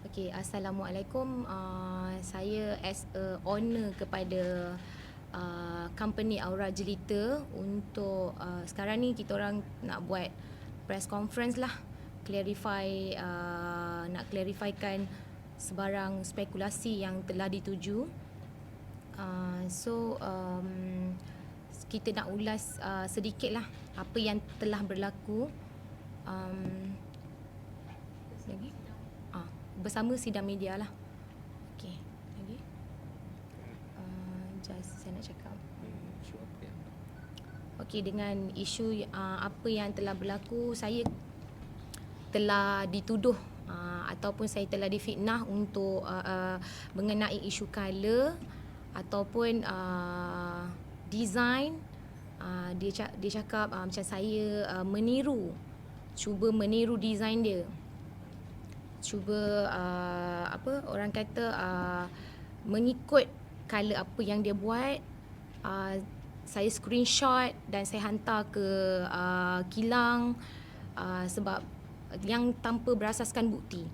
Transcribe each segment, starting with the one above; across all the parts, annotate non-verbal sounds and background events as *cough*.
Okey, Assalamualaikum. Uh, saya as a owner kepada uh, company Aura Jelita untuk uh, sekarang ni kita orang nak buat press conference lah. Clarify, uh, nak clarifikan sebarang spekulasi yang telah dituju. Uh, so, um, kita nak ulas uh, sedikit lah apa yang telah berlaku. Um, lagi? Bersama sidang media lah. Okey, lagi. Uh, just saya nak cakap. Okey, dengan isu uh, apa yang telah berlaku, saya telah dituduh uh, ataupun saya telah difitnah untuk uh, uh, mengenai isu color ataupun uh, design uh, dia dia cakap uh, macam saya uh, meniru cuba meniru design dia cuba uh, apa orang kata uh, mengikut color apa yang dia buat uh, saya screenshot dan saya hantar ke uh, kilang uh, sebab yang tanpa berasaskan bukti.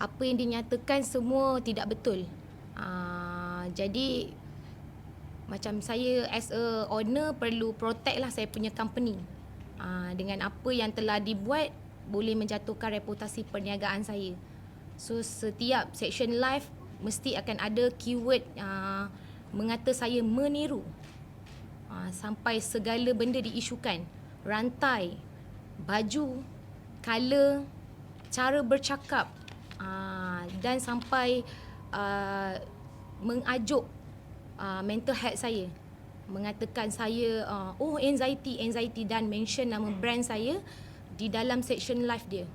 Apa yang dinyatakan semua tidak betul. Uh, jadi macam saya as a owner perlu protect lah saya punya company. Uh, dengan apa yang telah dibuat boleh menjatuhkan reputasi perniagaan saya. So setiap section live mesti akan ada keyword uh, mengata saya meniru. Uh, sampai segala benda diisukan. Rantai, baju, color, cara bercakap uh, dan sampai uh, mengajuk uh, mental health saya mengatakan saya uh, oh anxiety anxiety dan mention nama brand saya di dalam section live dia.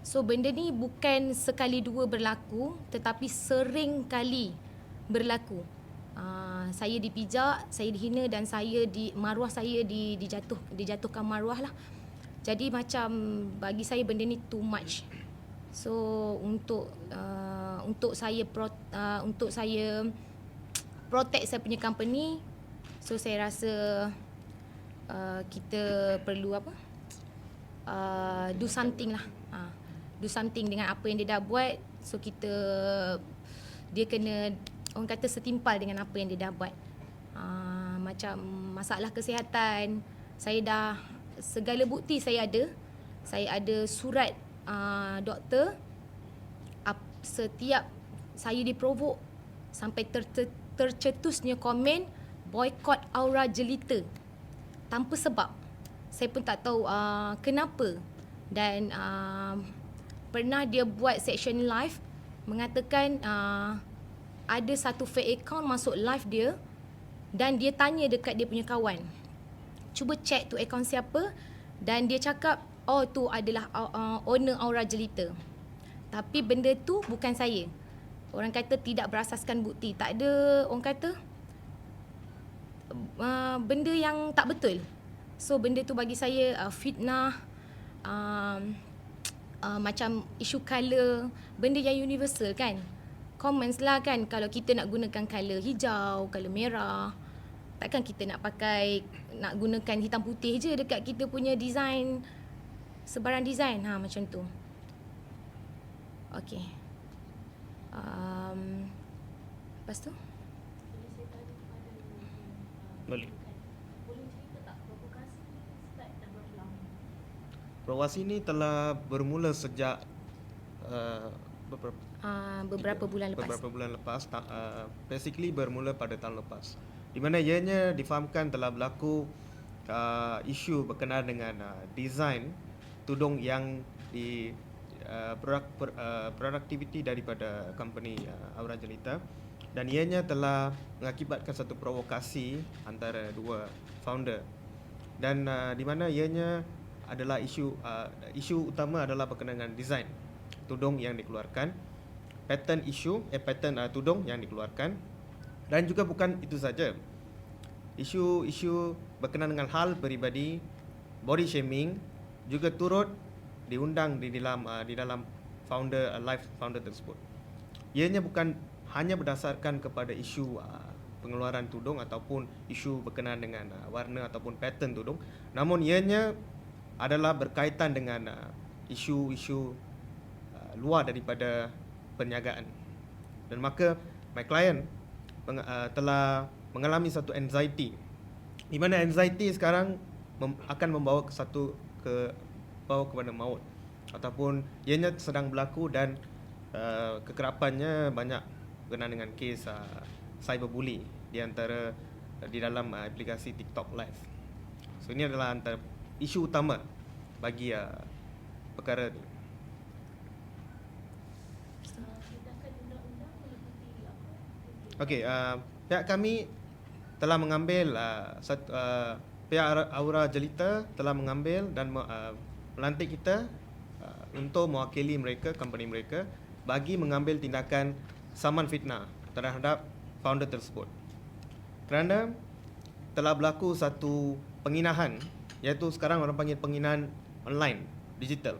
So benda ni bukan sekali dua berlaku tetapi sering kali berlaku. Uh, saya dipijak, saya dihina dan saya di maruah saya di dijatuh dijatuhkan maruah lah. Jadi macam bagi saya benda ni too much. So untuk uh, untuk saya pro, uh, untuk saya protect saya punya company so saya rasa uh, kita perlu apa? Uh, do something lah. Uh, do something dengan apa yang dia dah buat. So kita dia kena orang kata setimpal dengan apa yang dia dah buat. Uh, macam masalah kesihatan, saya dah segala bukti saya ada. Saya ada surat uh, doktor uh, setiap saya diprovok sampai ter, ter, tercetusnya komen boykot aura jelita tanpa sebab saya pun tak tahu uh, kenapa. Dan uh, pernah dia buat section live mengatakan uh, ada satu fake account masuk live dia dan dia tanya dekat dia punya kawan. Cuba check tu account siapa dan dia cakap oh tu adalah uh, uh, owner Aura Jelita. Tapi benda tu bukan saya. Orang kata tidak berasaskan bukti. Tak ada orang kata uh, benda yang tak betul So benda tu bagi saya uh, fitnah um, *tsk* uh, macam isu color, benda yang universal kan. Comments lah kan kalau kita nak gunakan color hijau, color merah. Takkan kita nak pakai nak gunakan hitam putih je dekat kita punya design sebarang design ha macam tu. Okay. Um, lepas tu? Boleh. Provokasi ini telah bermula sejak uh, beberapa, uh, beberapa bulan lepas. Beberapa bulan lepas. Ta- uh, basically bermula pada tahun lepas. Di mana ianya difahamkan telah berlaku uh, isu berkenaan dengan uh, design tudung yang di uh, produk per, uh, produktiviti daripada company uh, Aura Jelita dan ianya telah mengakibatkan satu provokasi antara dua founder dan uh, di mana ianya adalah isu uh, isu utama adalah berkenaan dengan design. Tudung yang dikeluarkan pattern isu eh pattern uh, tudung yang dikeluarkan. Dan juga bukan itu saja. Isu-isu berkenaan dengan hal peribadi body shaming juga turut diundang di dalam uh, di dalam founder uh, live founder tersebut. Ianya bukan hanya berdasarkan kepada isu uh, pengeluaran tudung ataupun isu berkenaan dengan uh, warna ataupun pattern tudung namun ianya adalah berkaitan dengan uh, isu-isu uh, luar daripada perniagaan. Dan maka my client uh, telah mengalami satu anxiety di mana anxiety sekarang akan membawa ke satu ke bawa kepada maut ataupun ianya sedang berlaku dan uh, kekerapannya banyak berkenaan dengan kes uh, cyberbully di antara uh, di dalam uh, aplikasi TikTok Live. So ini adalah antara isu utama bagi uh, perkara ini. Okey, uh, pihak kami telah mengambil uh, satu, uh, pihak Aura Jelita telah mengambil dan uh, melantik kita uh, untuk mewakili mereka, company mereka bagi mengambil tindakan saman fitnah terhadap founder tersebut. Kerana telah berlaku satu penginahan iaitu sekarang orang panggil penginahan online digital.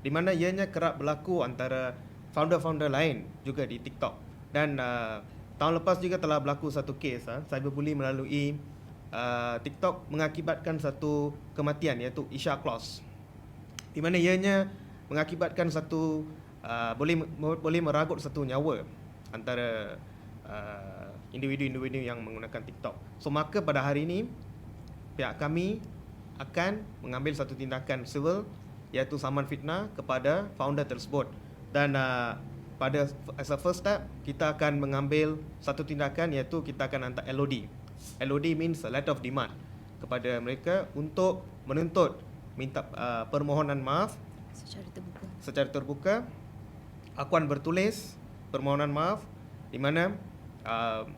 Di mana ianya kerap berlaku antara founder-founder lain juga di TikTok. Dan uh, tahun lepas juga telah berlaku satu kes uh, cyberbully melalui uh, TikTok mengakibatkan satu kematian iaitu Isha Kloss di mana ianya mengakibatkan satu uh, boleh boleh meragut satu nyawa antara uh, individu-individu yang menggunakan TikTok. So maka pada hari ini pihak kami akan mengambil satu tindakan civil iaitu saman fitnah kepada founder tersebut dan uh, pada as a first step kita akan mengambil satu tindakan iaitu kita akan hantar LOD. LOD means a letter of demand kepada mereka untuk menuntut minta uh, permohonan maaf secara terbuka. Secara terbuka akuan bertulis permohonan maaf di mana uh,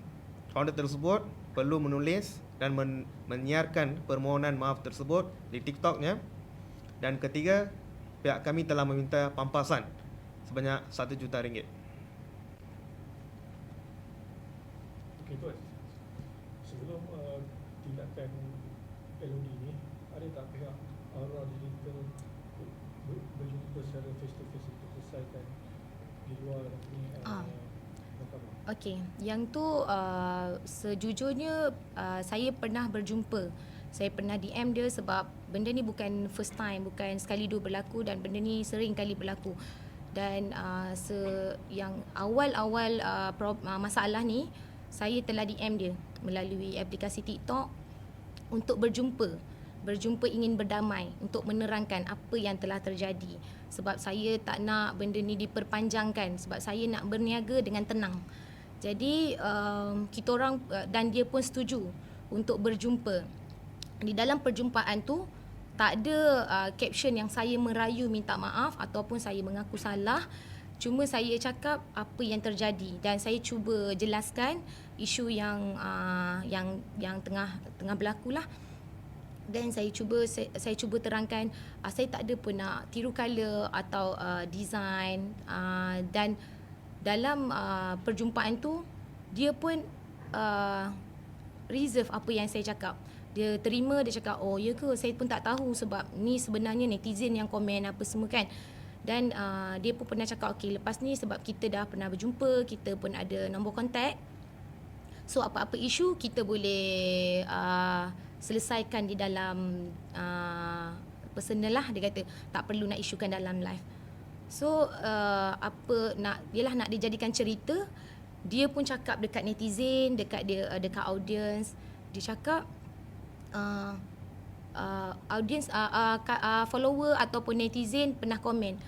founder tersebut perlu menulis dan men- menyiarkan permohonan maaf tersebut di TikToknya dan ketiga pihak kami telah meminta pampasan sebanyak 1 juta ringgit. Okey tuan. Sebelum uh, tindakan LOD ni ada tak pihak Aura Digital ber, berjumpa secara face to face untuk selesaikan di luar ni uh, Ah. Okey, yang tu uh, sejujurnya uh, saya pernah berjumpa. Saya pernah DM dia sebab benda ni bukan first time, bukan sekali dua berlaku dan benda ni sering kali berlaku. Dan uh, se yang awal-awal uh, pro- uh, masalah ni saya telah DM dia melalui aplikasi TikTok untuk berjumpa berjumpa ingin berdamai untuk menerangkan apa yang telah terjadi. Sebab saya tak nak benda ni diperpanjangkan. Sebab saya nak berniaga dengan tenang. Jadi um, kita orang uh, dan dia pun setuju untuk berjumpa. Di dalam perjumpaan tu tak ada uh, caption yang saya merayu minta maaf ataupun saya mengaku salah. Cuma saya cakap apa yang terjadi. Dan saya cuba jelaskan isu yang uh, yang yang tengah tengah berlaku lah dan saya cuba saya, saya cuba terangkan uh, saya tak ada pun nak tiru color atau uh, design uh, dan dalam uh, perjumpaan tu dia pun uh, reserve apa yang saya cakap. Dia terima dia cakap oh ya ke? Saya pun tak tahu sebab ni sebenarnya netizen yang komen apa semua kan. Dan uh, dia pun pernah cakap okey lepas ni sebab kita dah pernah berjumpa kita pun ada nombor kontak so apa-apa isu kita boleh uh, selesaikan di dalam uh, personal lah dia kata tak perlu nak isukan dalam live so uh, apa nak ialah nak dijadikan cerita dia pun cakap dekat netizen dekat dia uh, dekat audience dia cakap uh, uh, audience uh, uh, uh, follower ataupun netizen pernah komen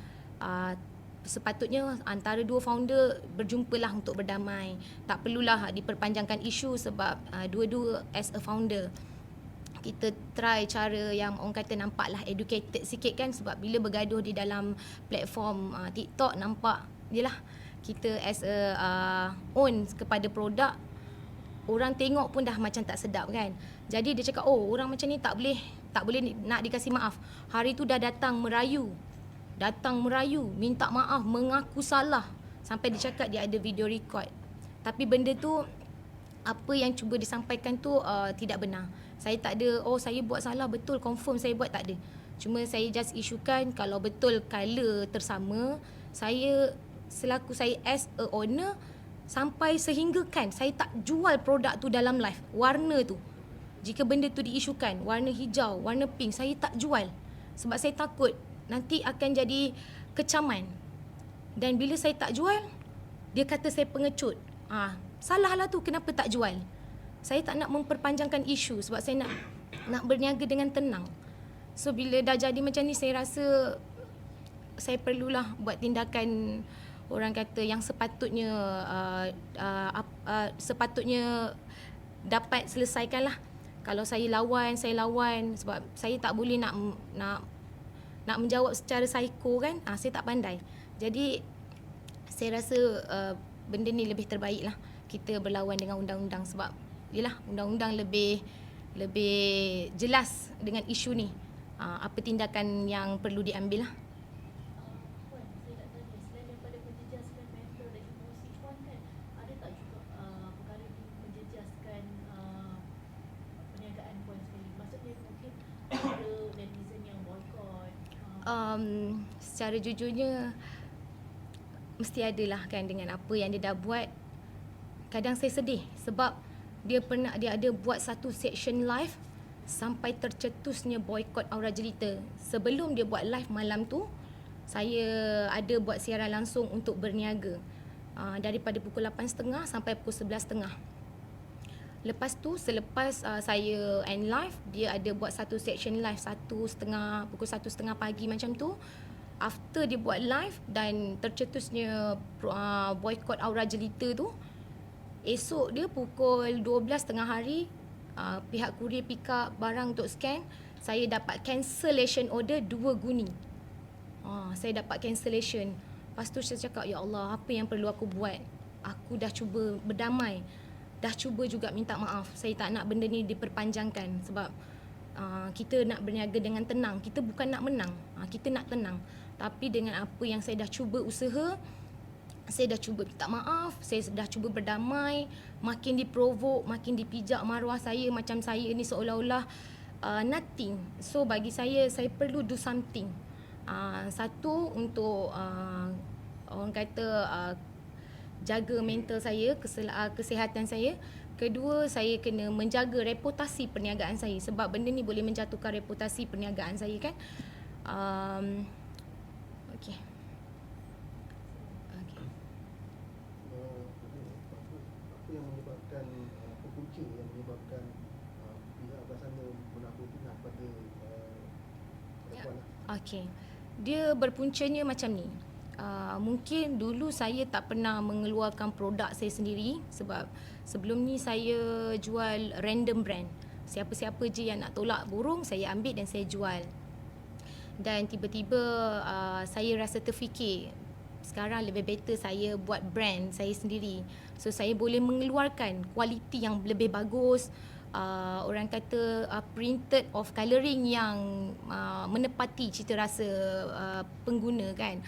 uh, sepatutnya antara dua founder berjumpalah untuk berdamai. Tak perlulah diperpanjangkan isu sebab uh, dua-dua as a founder kita try cara yang orang kata nampaklah educated sikit kan sebab bila bergaduh di dalam platform uh, TikTok nampak jelah kita as a uh, own kepada produk orang tengok pun dah macam tak sedap kan. Jadi dia cakap, "Oh, orang macam ni tak boleh tak boleh nak dikasih maaf." Hari tu dah datang merayu. Datang merayu, minta maaf, mengaku salah. Sampai dia cakap dia ada video record. Tapi benda tu apa yang cuba disampaikan tu uh, tidak benar. Saya tak ada oh saya buat salah betul confirm saya buat tak ada. Cuma saya just isukan kalau betul color tersama saya selaku saya as a owner sampai sehingga kan saya tak jual produk tu dalam live warna tu. Jika benda tu diisukan warna hijau, warna pink saya tak jual sebab saya takut nanti akan jadi kecaman. Dan bila saya tak jual, dia kata saya pengecut. Ah, salah lah tu kenapa tak jual. Saya tak nak memperpanjangkan isu sebab saya nak nak berniaga dengan tenang. So bila dah jadi macam ni saya rasa saya perlulah buat tindakan orang kata yang sepatutnya uh, uh, uh, sepatutnya dapat selesaikan lah. Kalau saya lawan, saya lawan sebab saya tak boleh nak nak nak menjawab secara psiko kan. Ah saya tak pandai. Jadi saya rasa uh, benda ni lebih terbaik lah kita berlawan dengan undang-undang sebab yalah undang-undang lebih lebih jelas dengan isu ni. Uh, apa tindakan yang perlu diambil lah. Uh, um, secara jujurnya mesti adalah kan dengan apa yang dia dah buat kadang saya sedih sebab dia pernah dia ada buat satu section live sampai tercetusnya boykot Aura Jelita. Sebelum dia buat live malam tu saya ada buat siaran langsung untuk berniaga. Uh, daripada pukul 8.30 sampai pukul 11.30 Lepas tu selepas uh, saya end live dia ada buat satu section live satu setengah pukul satu setengah pagi macam tu. After dia buat live dan tercetusnya uh, boycott Aura Jelita tu esok dia pukul 12 tengah hari uh, pihak kurier pick up barang untuk scan saya dapat cancellation order dua guni. Uh, saya dapat cancellation. Lepas tu saya cakap ya Allah apa yang perlu aku buat? Aku dah cuba berdamai dah cuba juga minta maaf. Saya tak nak benda ni diperpanjangkan sebab uh, kita nak berniaga dengan tenang. Kita bukan nak menang. Uh, kita nak tenang. Tapi dengan apa yang saya dah cuba usaha, saya dah cuba minta maaf, saya dah cuba berdamai, makin diprovok, makin dipijak maruah saya macam saya ni seolah-olah uh, nothing. So bagi saya saya perlu do something. Uh, satu untuk uh, orang kata uh, jaga mental saya, kesihatan saya. Kedua, saya kena menjaga reputasi perniagaan saya sebab benda ni boleh menjatuhkan reputasi perniagaan saya kan. Um, okay. Okay. Uh, apa, apa yang menyebabkan punca yang menyebabkan uh, pihak sana menampung pihak pada uh, Ya. perempuan lah. Okay. Dia berpuncanya macam ni. Uh, mungkin dulu saya tak pernah mengeluarkan produk saya sendiri sebab sebelum ni saya jual random brand. Siapa-siapa je yang nak tolak burung saya ambil dan saya jual. Dan tiba-tiba uh, saya rasa terfikir sekarang lebih better saya buat brand saya sendiri. So saya boleh mengeluarkan kualiti yang lebih bagus, uh, orang kata uh, printed of colouring yang uh, menepati cita rasa uh, pengguna kan.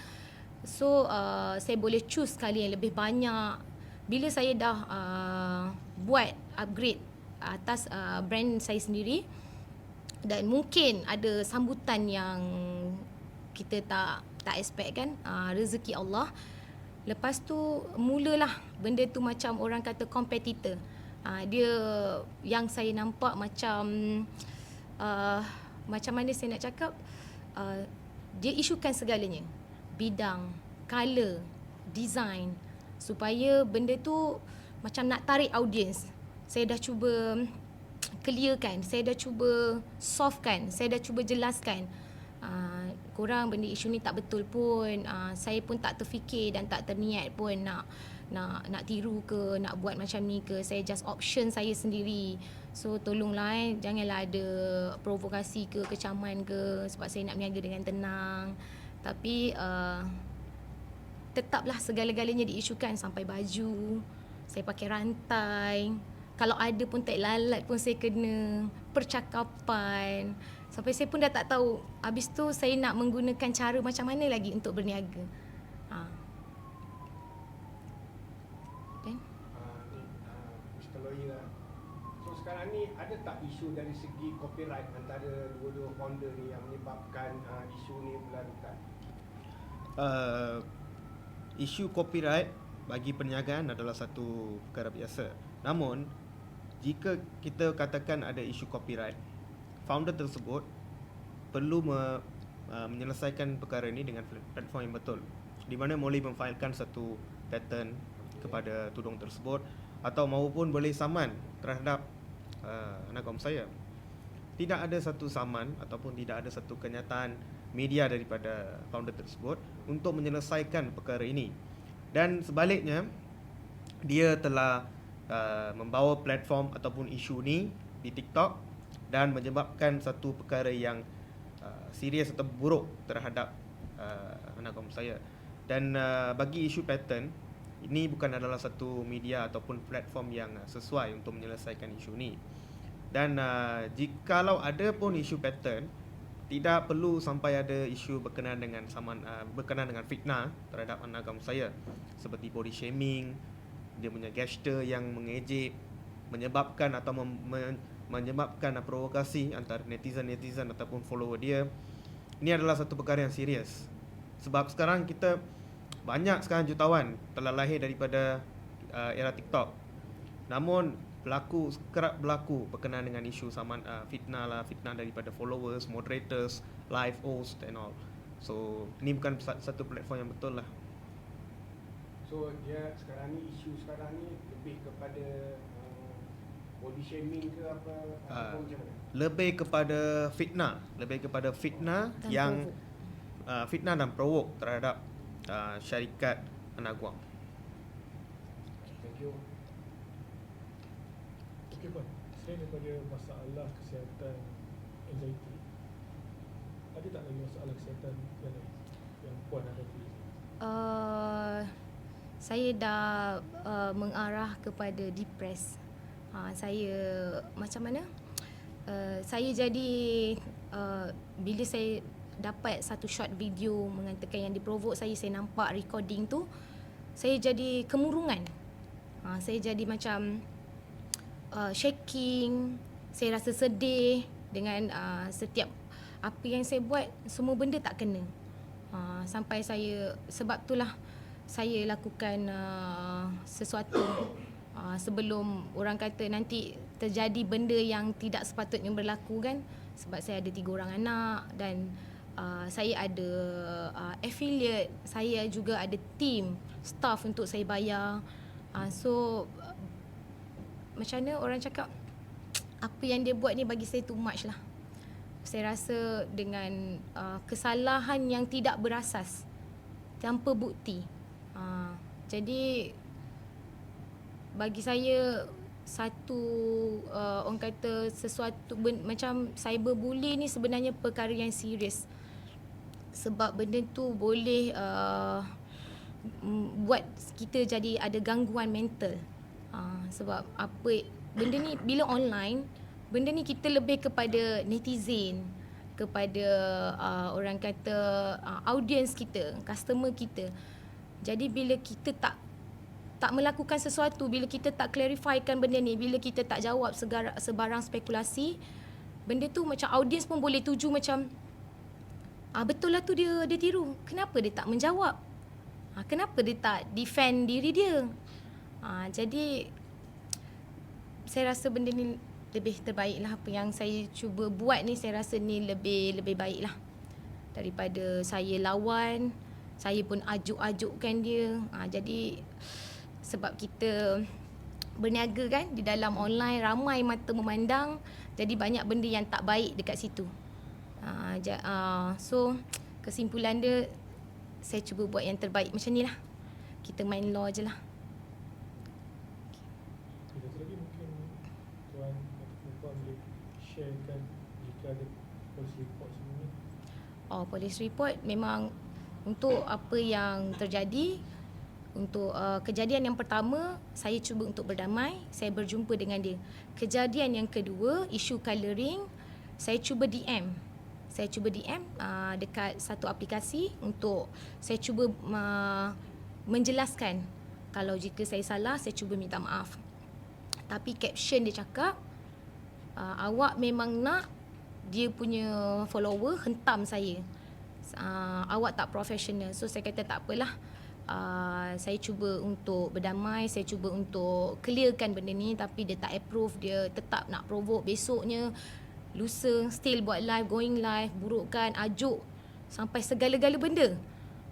So uh, saya boleh choose sekali yang lebih banyak. Bila saya dah uh, buat upgrade atas uh, brand saya sendiri dan mungkin ada sambutan yang kita tak tak expect kan uh, rezeki Allah. Lepas tu mulalah benda tu macam orang kata competitor. Uh, dia yang saya nampak macam uh, macam mana saya nak cakap uh, dia isukan segalanya bidang, color, design supaya benda tu macam nak tarik audience. Saya dah cuba clearkan, saya dah cuba softkan, saya dah cuba jelaskan. Uh, korang benda isu ni tak betul pun. Uh, saya pun tak terfikir dan tak terniat pun nak nak nak tiru ke, nak buat macam ni ke. Saya just option saya sendiri. So tolonglah eh, janganlah ada provokasi ke, kecaman ke sebab saya nak berniaga dengan tenang. Tapi uh, tetaplah segala-galanya diisukan sampai baju. Saya pakai rantai. Kalau ada pun tak lalat pun saya kena. Percakapan. Sampai saya pun dah tak tahu. Habis tu saya nak menggunakan cara macam mana lagi untuk berniaga. Ha. Dan? uh, ni uh, Mr. Lawyer So sekarang ni ada tak isu dari segi copyright antara dua-dua founder ni yang menyebabkan uh, isu ni berlarutan? uh, isu copyright bagi perniagaan adalah satu perkara biasa. Namun, jika kita katakan ada isu copyright, founder tersebut perlu me, uh, menyelesaikan perkara ini dengan platform yang betul. di mana boleh memfailkan satu pattern kepada tudung tersebut atau maupun boleh saman terhadap uh, anak kaum saya. Tidak ada satu saman ataupun tidak ada satu kenyataan media daripada founder tersebut untuk menyelesaikan perkara ini. Dan sebaliknya dia telah uh, membawa platform ataupun isu ni di TikTok dan menyebabkan satu perkara yang uh, serius atau buruk terhadap uh, anak kaum saya. Dan uh, bagi isu pattern ini bukan adalah satu media ataupun platform yang sesuai untuk menyelesaikan isu ni. Dan uh, jikalau ada pun isu pattern tidak perlu sampai ada isu berkenaan dengan saman uh, berkenaan dengan fitnah terhadap anak kaum saya seperti body shaming, dia punya gesture yang mengejek menyebabkan atau mem, men, menyebabkan provokasi antara netizen-netizen ataupun follower dia. Ini adalah satu perkara yang serius. Sebab sekarang kita banyak sekarang jutawan telah lahir daripada uh, era TikTok. Namun berlaku kerap berlaku berkenaan dengan isu saman uh, fitnah lah, fitnah daripada followers, moderators, live host and all. So ini bukan sa- satu platform yang betul lah. So dia sekarang ni isu sekarang ni lebih kepada body shaming ke apa ataupun macam mana? Lebih kepada fitnah, lebih kepada fitnah Dan yang uh, fitnah dan provoke terhadap uh, syarikat anak guam. Thank you. Okey Puan, selain daripada masalah kesihatan anxiety, ada tak lagi masalah kesihatan yang lain yang Puan hadapi? Uh, saya dah uh, mengarah kepada depres. Uh, saya macam mana? Uh, saya jadi uh, bila saya dapat satu short video mengatakan yang diprovok saya saya nampak recording tu saya jadi kemurungan. Uh, saya jadi macam uh, shaking, saya rasa sedih dengan uh, setiap apa yang saya buat semua benda tak kena. Uh, sampai saya sebab itulah saya lakukan uh, sesuatu uh, sebelum orang kata nanti terjadi benda yang tidak sepatutnya berlaku kan sebab saya ada tiga orang anak dan uh, saya ada uh, affiliate saya juga ada team staff untuk saya bayar uh, so uh, macam mana orang cakap apa yang dia buat ni bagi saya too much lah saya rasa dengan uh, kesalahan yang tidak berasas tanpa bukti. Uh, jadi bagi saya satu uh, orang kata sesuatu ben, macam cyberbully ni sebenarnya perkara yang serius. Sebab benda tu boleh uh, buat kita jadi ada gangguan mental. Uh, sebab apa benda ni bila online benda ni kita lebih kepada netizen kepada uh, orang kata uh, audience kita customer kita jadi bila kita tak tak melakukan sesuatu bila kita tak clarifikan benda ni bila kita tak jawab segara, sebarang spekulasi benda tu macam audience pun boleh tuju macam ah betul lah tu dia dia tiru. Kenapa dia tak menjawab? Ah kenapa dia tak defend diri dia? Ah jadi saya rasa benda ni lebih terbaik lah. Apa yang saya cuba buat ni saya rasa ni lebih lebih baik lah. Daripada saya lawan saya pun ajuk-ajukkan dia. Ha, jadi sebab kita berniaga kan di dalam online ramai mata memandang jadi banyak benda yang tak baik dekat situ. Ja, ha, so kesimpulan dia saya cuba buat yang terbaik macam ni lah. Kita main law je lah. Okay, satu lagi mungkin Tuan ataupun Puan boleh sharekan jika ada police report semua ni. Oh, police report memang untuk apa yang terjadi untuk uh, kejadian yang pertama saya cuba untuk berdamai, saya berjumpa dengan dia. Kejadian yang kedua, isu colouring, saya cuba DM. Saya cuba DM uh, dekat satu aplikasi untuk saya cuba uh, menjelaskan kalau jika saya salah saya cuba minta maaf. Tapi caption dia cakap uh, awak memang nak dia punya follower hentam saya. Uh, awak tak profesional. So saya kata tak apalah. Uh, saya cuba untuk berdamai, saya cuba untuk clearkan benda ni tapi dia tak approve, dia tetap nak provoke besoknya lusa still buat live, going live, burukkan, ajuk sampai segala-gala benda.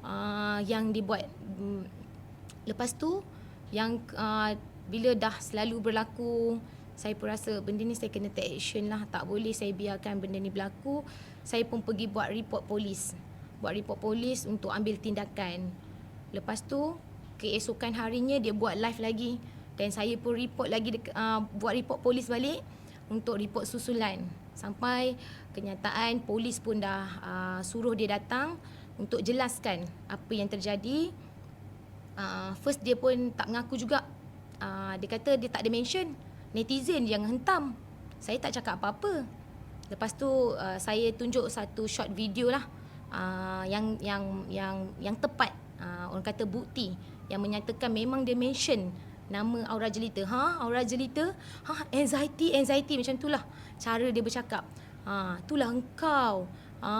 uh, yang dibuat. Mm, Lepas tu yang uh, bila dah selalu berlaku saya pun rasa benda ni saya kena take action lah. Tak boleh saya biarkan benda ni berlaku. Saya pun pergi buat report polis. Buat report polis untuk ambil tindakan. Lepas tu keesokan harinya dia buat live lagi. Dan saya pun report lagi dek- uh, buat report polis balik untuk report susulan. Sampai kenyataan polis pun dah uh, suruh dia datang untuk jelaskan apa yang terjadi. Uh, first dia pun tak mengaku juga. Uh, dia kata dia tak ada mention netizen yang hentam. Saya tak cakap apa-apa. Lepas tu uh, saya tunjuk satu short video lah. Uh, yang yang yang yang tepat uh, orang kata bukti yang menyatakan memang dia mention nama Aura Jelita. Ha, Aura Jelita. Ha, anxiety, anxiety macam itulah cara dia bercakap. Ha, itulah engkau. Ha,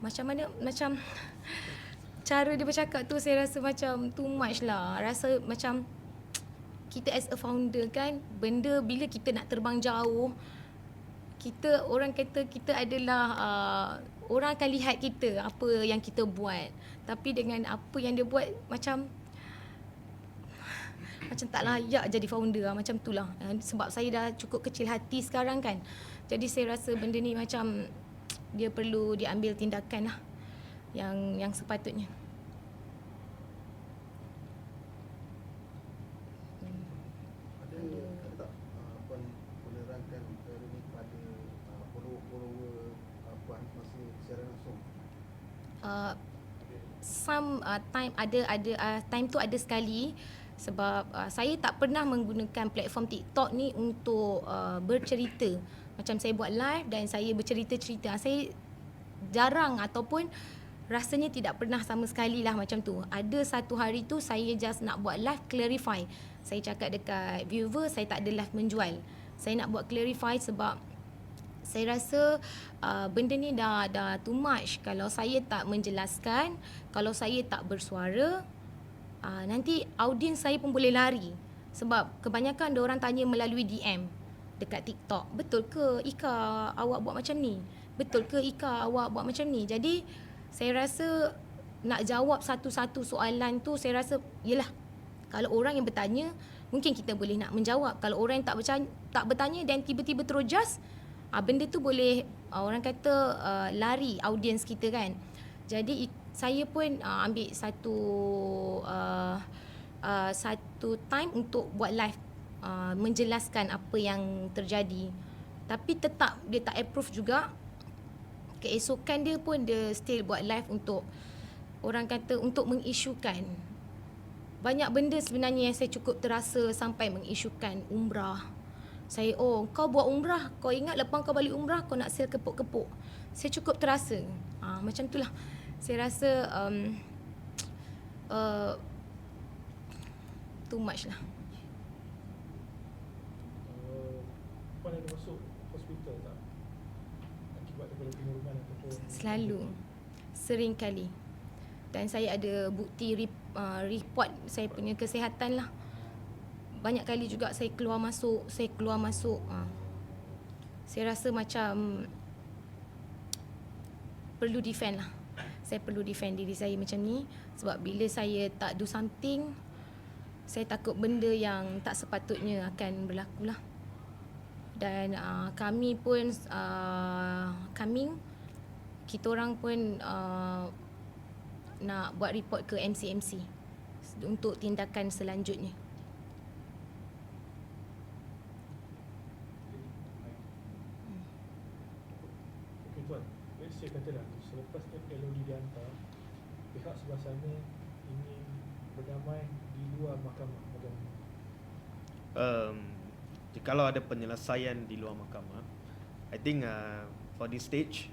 macam mana macam *laughs* cara dia bercakap tu saya rasa macam too much lah. Rasa macam *tsk* kita as a founder kan benda bila kita nak terbang jauh kita orang kata kita adalah uh, orang akan lihat kita apa yang kita buat tapi dengan apa yang dia buat macam macam tak layak jadi founder lah. macam tu lah. Uh, sebab saya dah cukup kecil hati sekarang kan. Jadi saya rasa benda ni macam dia perlu diambil tindakan lah yang yang sepatutnya. Uh, some uh, time ada ada uh, time tu ada sekali sebab uh, saya tak pernah menggunakan platform TikTok ni untuk uh, bercerita. Macam saya buat live dan saya bercerita-cerita. Saya jarang ataupun rasanya tidak pernah sama sekali lah macam tu. Ada satu hari tu saya just nak buat live clarify. Saya cakap dekat viewer saya tak ada live menjual. Saya nak buat clarify sebab saya rasa uh, benda ni dah dah too much. Kalau saya tak menjelaskan kalau saya tak bersuara uh, nanti audiens saya pun boleh lari. Sebab kebanyakan dia orang tanya melalui DM dekat TikTok. Betul ke Ika awak buat macam ni? Betul ke Ika awak buat macam ni? Jadi saya rasa nak jawab satu-satu soalan tu saya rasa yelah. Kalau orang yang bertanya mungkin kita boleh nak menjawab. Kalau orang yang tak bertanya, tak bertanya dan tiba-tiba terujas uh, benda tu boleh uh, orang kata uh, lari audiens kita kan. Jadi saya pun uh, ambil satu uh, uh, satu time untuk buat live uh, menjelaskan apa yang terjadi. Tapi tetap dia tak approve juga. Keesokan dia pun dia still buat live untuk orang kata untuk mengisukan banyak benda sebenarnya yang saya cukup terasa sampai mengisukan umrah. Saya, oh kau buat umrah, kau ingat lepas kau balik umrah kau nak sell kepuk-kepuk. Saya cukup terasa. Ah, macam itulah. Saya rasa um, uh, too much lah. Uh, Puan ada masuk hospital tak? Akibat daripada penguruman ataupun Selalu. Sering kali. Dan saya ada bukti rip, uh, report saya punya kesihatan lah. Banyak kali juga saya keluar masuk, saya keluar masuk. Uh. Saya rasa macam perlu defend lah. Saya perlu defend diri saya macam ni sebab bila saya tak do something saya takut benda yang tak sepatutnya akan berlaku lah. Dan uh, kami pun uh, coming kita orang pun uh, nak buat report ke MCMC untuk tindakan selanjutnya. Okey tuan, let's say katalah LOD dihantar pihak sebelah sana ingin berdamai di luar mahkamah bagaimana? um, kalau ada penyelesaian di luar mahkamah, I think uh, for this stage,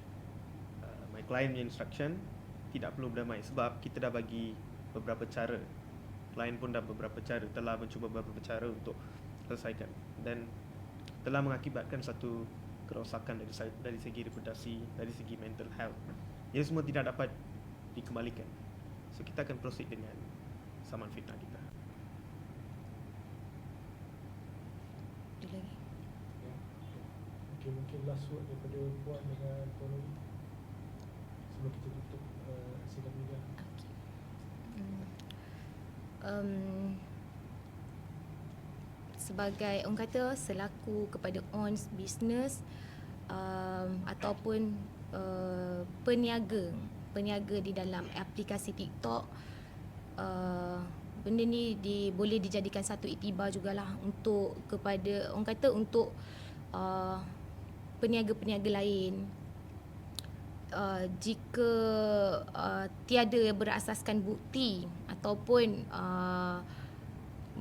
uh, my client instruction tidak perlu berdamai sebab kita dah bagi beberapa cara. Klien pun dah beberapa cara, telah mencuba beberapa cara untuk selesaikan dan telah mengakibatkan satu kerosakan dari dari segi reputasi, dari segi mental health. Ia semua tidak dapat dikembalikan. So kita akan proceed dengan saman fitnah kita. Ada lagi. Ya. Okey, mungkin last word daripada puan dengan Puan Nuri sebelum kita tutup uh, sidang ni. Okay. um, sebagai orang kata selaku kepada ons business um, ataupun uh, peniaga peniaga di dalam aplikasi TikTok. Uh, benda ni di, boleh dijadikan satu iktibar jugalah untuk kepada orang kata untuk uh, peniaga-peniaga lain. Uh, jika uh, tiada berasaskan bukti ataupun uh,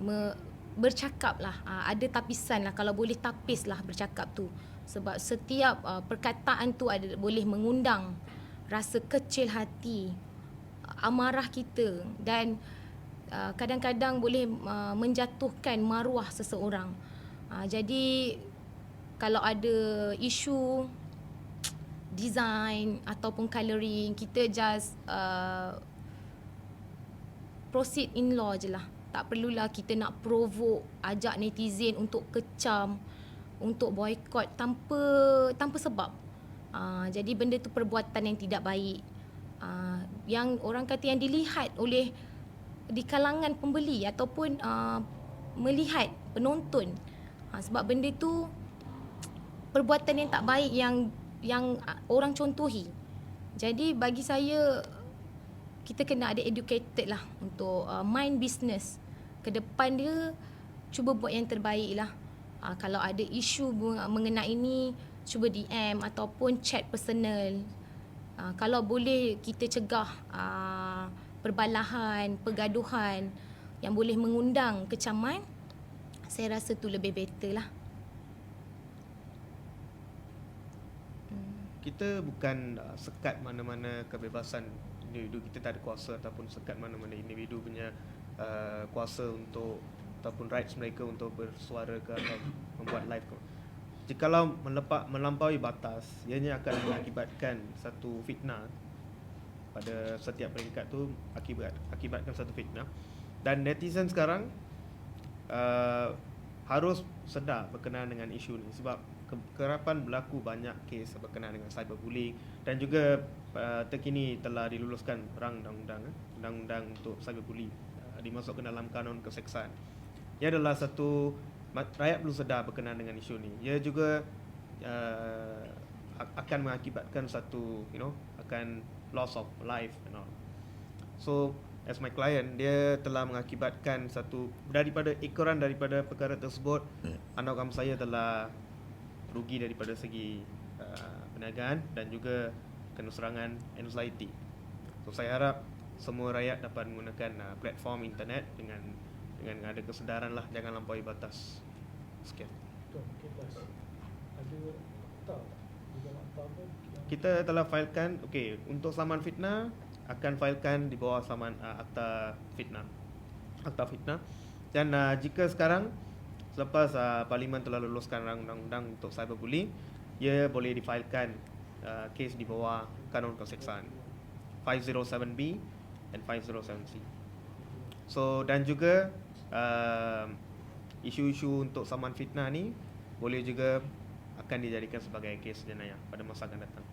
me, bercakap lah uh, ada tapisan lah kalau boleh tapis lah bercakap tu sebab setiap uh, perkataan tu ada boleh mengundang rasa kecil hati amarah kita dan uh, kadang-kadang boleh uh, menjatuhkan maruah seseorang. Uh, jadi kalau ada isu design ataupun colouring kita just uh, proceed in law je lah. Tak perlulah kita nak provoke ajak netizen untuk kecam untuk boykot tanpa tanpa sebab uh, jadi benda tu perbuatan yang tidak baik uh, yang orang kata yang dilihat oleh di kalangan pembeli ataupun uh, melihat penonton uh, sebab benda tu perbuatan yang tak baik yang yang orang contohi. Jadi bagi saya kita kena ada educated lah untuk uh, mind business. Ke depan dia cuba buat yang terbaik lah. Uh, kalau ada isu mengenai ini cuba DM ataupun chat personal. Uh, kalau boleh kita cegah uh, perbalahan, pergaduhan yang boleh mengundang kecaman, saya rasa tu lebih better lah. kita bukan sekat mana-mana kebebasan individu kita tak ada kuasa ataupun sekat mana-mana individu punya uh, kuasa untuk ataupun rights mereka untuk bersuara ke atau membuat live ke. Jikalau melepak melampaui batas, ianya akan mengakibatkan satu fitnah pada setiap peringkat tu akibat akibatkan satu fitnah dan netizen sekarang uh, harus sedar berkenaan dengan isu ni sebab kerapan berlaku banyak kes berkenaan dengan cyberbullying dan juga uh, terkini telah diluluskan rang undang-undang eh, undang-undang untuk cyberbullying uh, dimasukkan dalam kanun keseksaan. Ia adalah satu rakyat perlu sedar berkenaan dengan isu ni. Ia juga uh, akan mengakibatkan satu you know akan loss of life and all. So as my client dia telah mengakibatkan satu daripada ekoran daripada perkara tersebut anak kamu saya telah rugi daripada segi uh, perniagaan dan juga kena serangan anxiety. So saya harap semua rakyat dapat menggunakan uh, platform internet dengan dengan ada kesedaran lah jangan lampaui batas. Sekian. Tuan, ada kita telah filekan okey untuk saman fitnah akan filekan di bawah saman uh, akta fitnah akta fitnah dan uh, jika sekarang Selepas uh, Parlimen telah luluskan undang-undang untuk cyberbullying, ia boleh difailkan uh, kes di bawah kanun keseksaan 507B dan 507C. So dan juga uh, isu-isu untuk saman fitnah ni boleh juga akan dijadikan sebagai kes jenayah pada masa akan datang.